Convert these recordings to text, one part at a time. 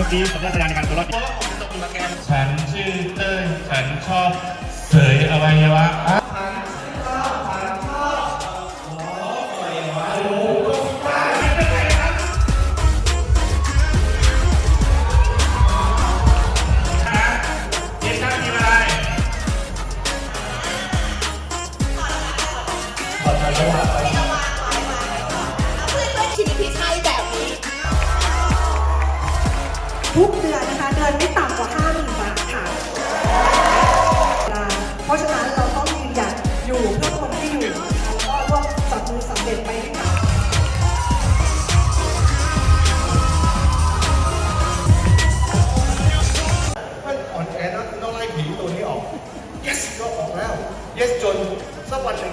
มื่อกี้สัญญาณในการตัวรอดฉันชื่อเต้ยฉันชอบเสยอวัยวะ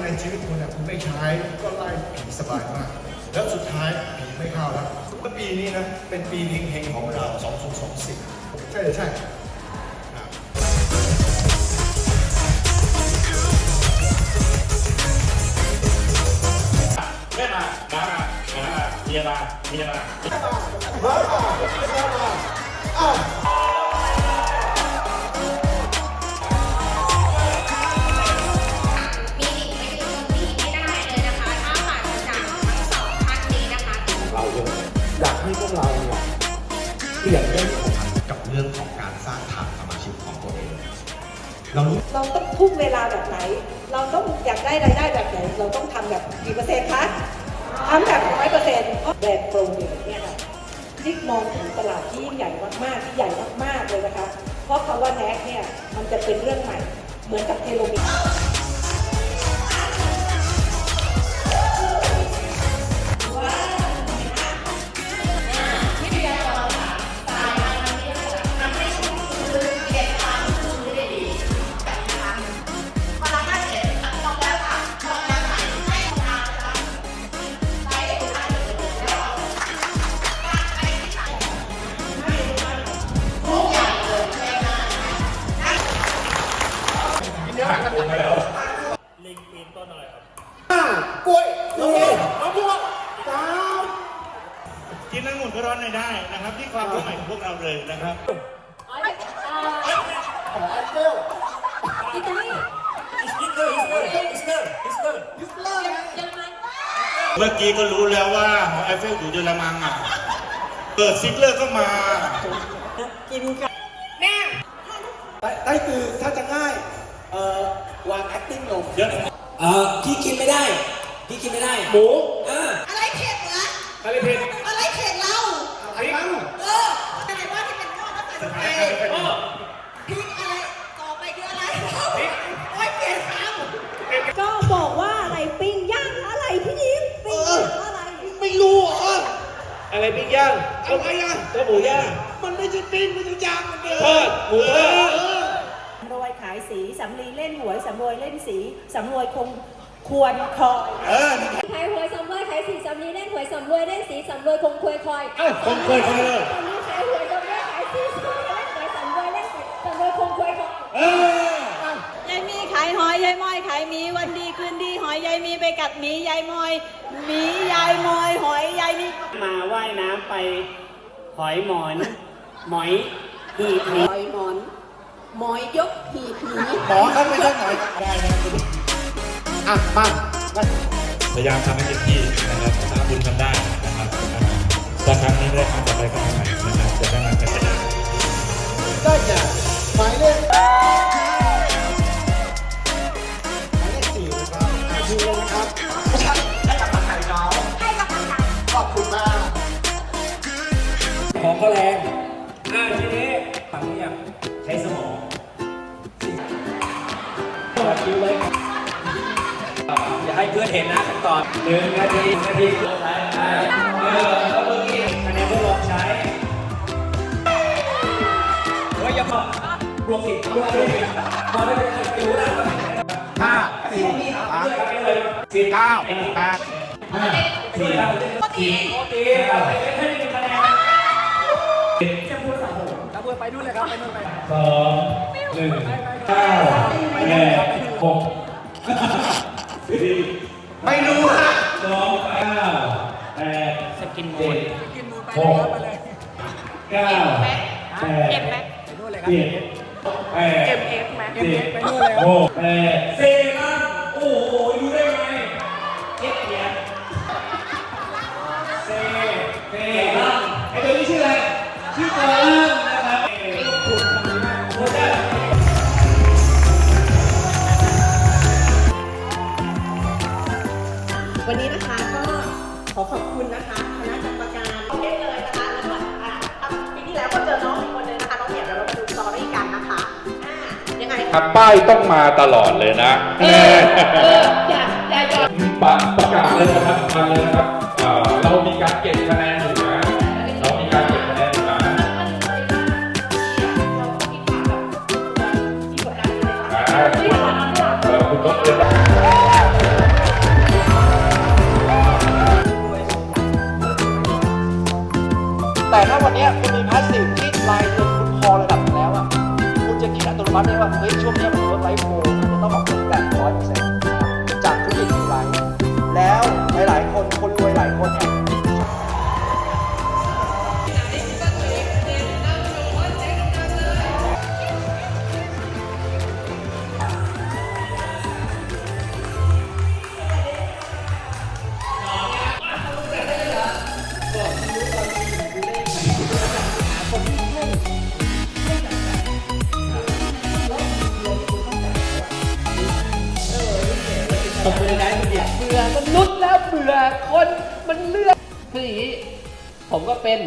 ในชีวิตคุณเนี่ยคุณไม่ใช้ก็ไล่ผีสบายมาก แล้วสุดท้ายผีไม่เข้าแล้วเมื่อปีนี้นะ เป็นปีเฮงๆของเรา 2024 ใช่ใช่ครับเล่มามามามาเมียมาเมียมามี พวกเราเนี่ยเปลี่ยนเรื่องของมันกับเรื่องของการสร้างฐานสมาชิกของตัวเองเรารู้เราต้องทุ่มเวลาแบบไหน เราต้องอยากได้รายได้แบบไหน เราต้องทำแบบกี่เปอร์เซ็นต์คะทำแบบร้อยเปอร์เซ็นต์แบบโปรเนี่ยค่ะที่มองถึงตลาดที่ยิ่งใหญ่มากๆที่ใหญ่มากๆเลยนะคะ เพราะคำว่าแน็กเนี่ยมันจะเป็นเรื่องใหม่เหมือนกับเทโลมีกิ ความรู้ใหม่ของพวกเราเลยนะครับอิตาลีเมื่อกี้ก็รู้แล้วว่าหอไอเฟลอยู่เยอรมันอะเปิดซิกเลอร์ก็มากินกันแน่ไต้คือถ้าจะง่ายเอ่อวาง acting ลงเดี๋ยวเอ่อพี่กินไม่ได้ พี่กินไม่ได้หมูเอออะไรเผ็ดเหรออะไรเผ็ดเรา อะไรบ้าง เอออะไรว่าที่เป็นหม้อแล้วใส่สเปรย์พริกอะไร ต่อไปคืออะไรพริกโอ้ยเปลี่ยนคำ ก็บอกว่าอะไรปิ้งย่างอะไรพี่ยิ้มปิ้งย่างอะไร ไม่รู้เหรออะไรปิ้งย่าง อะไรอะก็หมูย่างมันไม่ใช่ปิ้งมันจะย่างมันเดียวทอดหมูทอดสำรวยขายสีสำลีเล่นหวยสำรวยเล่นสีสำรวยคงควรคอยเออขายหวยสำรวยขายสีสำลีเล่นหวยสำรวยเล่นสีสำรวยคงควยคอยเอ้าคงควยคอยเลยสำลีขายหวยสำรวยขายสีสำรวยเล่นหวยสำรวยเล่นสีสำรวยคงควยคอยเออยายมีขายหอยยายมอยขายหมีวันดีคืนดีหอ ยยายมีไปกัดหมียายมอยหมียายมอยหอยยายมีมาว่ายน้ำไป หอยหมอน หมอยหีบหมีหอยหมอน หมอยยกหีบหนีหมอครับไม่ใช่หมอได้นะอะมามาพยายามทำให้เต็มที่นะครับถ้าคุณทำได้นะครับสักครั้งนี้ได้ครั้งต่อไปก็ทำใหม่นะครับจะได้มากันจะได้ได้แก่หมายเลข ก็แรง อ่าทีนี้ฝั่งนี้อะใช้สมองวัดคิวเลยอย่าให้เพื่อนเห็นนะขั้นตอนหนึ่งนาทีนาทีสุดท้ายอ่าเออแล้วเมื่อกี้คะแนนทดลองใช้เฮ้ยอย่าบอกบวกสิบบวกสิบพอได้เป็นสิบรู้แล้วห้าสี่สามสี่เก้าแปดสี่สี่ตีเอาไปให้หนึ่งคะแนน จะพูดสามหกจะพูดไปนู่นเลยครับไปนู่นไปสองหนึ่งเก้าแปดหกสี่ไม่รู้ฮะสองเก้าแปดสกินมูลหกเก้าแปดเจ็ดแปดเจ็ดหกแปดสี่ครับโอ้โหรู้ได้ไง ชื่อตัวล่างนะครับเอ้คุณทำดีมากโคตรวันนี้นะคะก็ขอขอบคุณนะคะคณะกรรมการเอาเล่นเลยนะคะแล้วก็อ่าอะปีที่แล้วก็เจอน้องอีกคนนึงนะคะน้องเหมียวเดี๋ยวเรามาดูสตอรี่กันนะคะอ่ายังไงครับป้ายต้องมาตลอดเลยนะเออเอออย่าอย่าหยอดประประกาศเลยนะครับมาเลยนะครับ แต่ถ้าวันนี้คุณมีพาสซีฟที่ลายเงินคุณพอระดับแล้วอะคุณจะคิดอัตโนมัติได้ว่าเฮ้ย มนุษย์แล้วเบื่อคนมันเลือกคืออย่างนี้ผมก็เป็น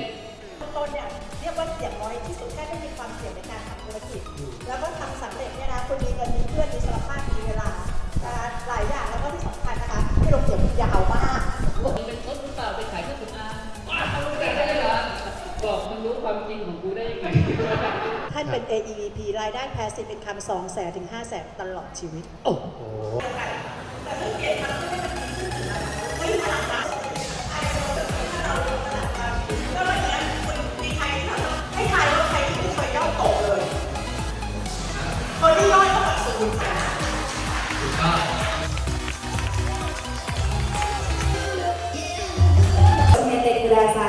ต้นเนี่ยเรียกว่าเสี่ยงน้อยที่สุดแค่ไม่มีความเสี่ยงในการทำธุรกิจ แล้วก็ทำสำเร็จเนี่ยนะคุณมีเงินมีเพื่อนมีสารภาพมีเวลานะคะหลายอย่างแล้วก็ที่สำคัญนะคะที่เราเขียนยาวมากเป็นต้นหรือเปล่าไปขายเครื่องสำอางได้เหรอบอกมันรู้ความจริงของกูได้ยังไงท่านเป็น AEVP รายได้ passive income 2แสนถึง5แสนตลอดชีวิต โอ้โหให้าไซ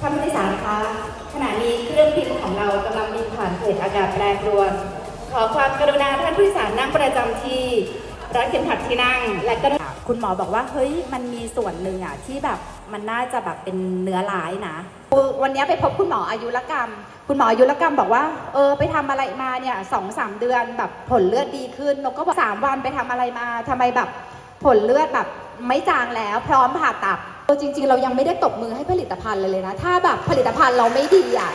ท่านผู้โดยสารคะขณะนี้เครื่องบินของเรากำลังบินผ่านเขตอากาศแปรปรวน ขอความกรุณาท่านผู้โดยสารนั่งประจำที่รัดเข็มขัดที่นั่ง และก็คุณหมอบอกว่าเฮ้ยมันมีส่วนหนึ่งอะที่แบบมันน่าจะแบบเป็นเนื้อร้ายนะ วันนี้ไปพบคุณหมออายุรกรรม คุณหมออายุรกรรมบอกว่า เออไปทำอะไรมาเนี่ยสองสามเดือนแบบผลเลือดดีขึ้นนกก็บอกสามวันไปทำอะไรมาทำไมแบบผลเลือดแบบไม่จางแล้วพร้อมผ่าตัด เออจริง ๆ เรายังไม่ได้ตบมือให้ผลิตภัณฑ์เลยเลยนะ ถ้าแบบผลิตภัณฑ์เราไม่ดีอะ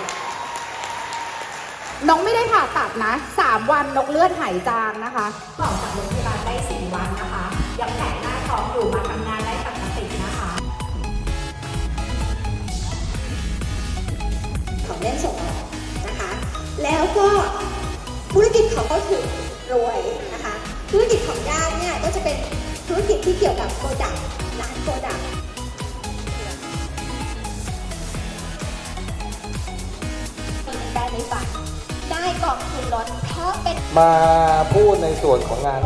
น้องไม่ได้ผ่าตัดนะสามวันนกเลือดหายจางนะคะออกจากโรงพยาบาลได้สี่วันนะคะ ยังแผลหน้าท้องอยู่มาทำงานได้ปกตินะคะ ของเล่นส่งออกนะคะ แล้วก็ธุรกิจของเขาถึงรวยนะคะ ธุรกิจของญาติเนี่ยก็จะเป็นธุรกิจที่เกี่ยวกับโปรดักต์ร้านโปรดักต์ ได้ไหมฝันได้กองทุนรถเพราะเป็นมาพูดในส่วนของงาน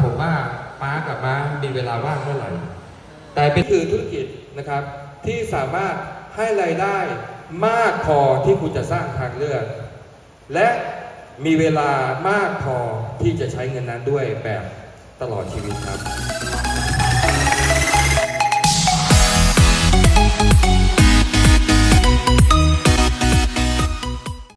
ผมว่าป้ากับม้ามีเวลาว่างเมื่อไหร่แต่เป็นคือธุรกิจนะครับ ที่สามารถให้รายได้มากพอที่คุณจะสร้างทางเลือก และมีเวลามากพอที่จะใช้เงินนั้นด้วยแบบ ตลอดชีวิตครับ